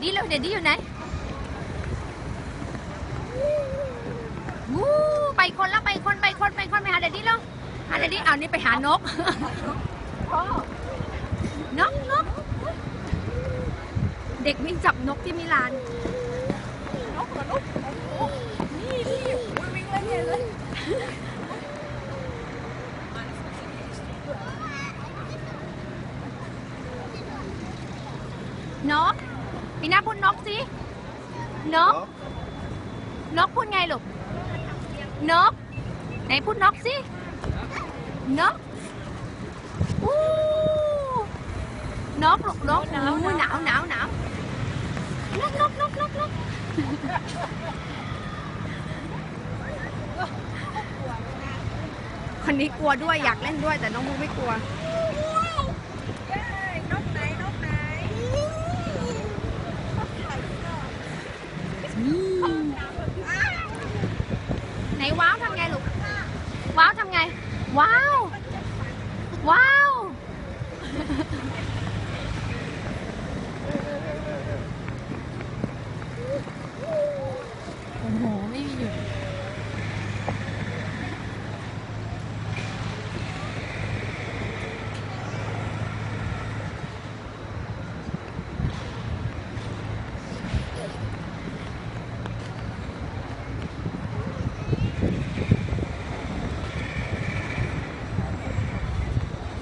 ดดี้เร็วเดดดี้อยู่ไหนวู้ไปคนแล้วไปคนไปคนไปคนไปหาเดดดี้แล้วหาเดดดี้เอานี่ไปหานกนกนกเด็กวิ่งจับนกที่มิลานนกกับนกนี่นี่วิ่งเล่นใหญ่เลยนก ปีหน้าพูดนกสินก นกพูดไงลูกนก ไหนพูดนกสินกอู้นกลูกนกหนาวหนาวหนาวหนาวนกนกนกนกนกคนนี้กลัวด้วยอยากเล่นด้วยแต่น้องบูไม่กลัวน này wow thăm ngay luôn. Wow thăm ngay. Wow.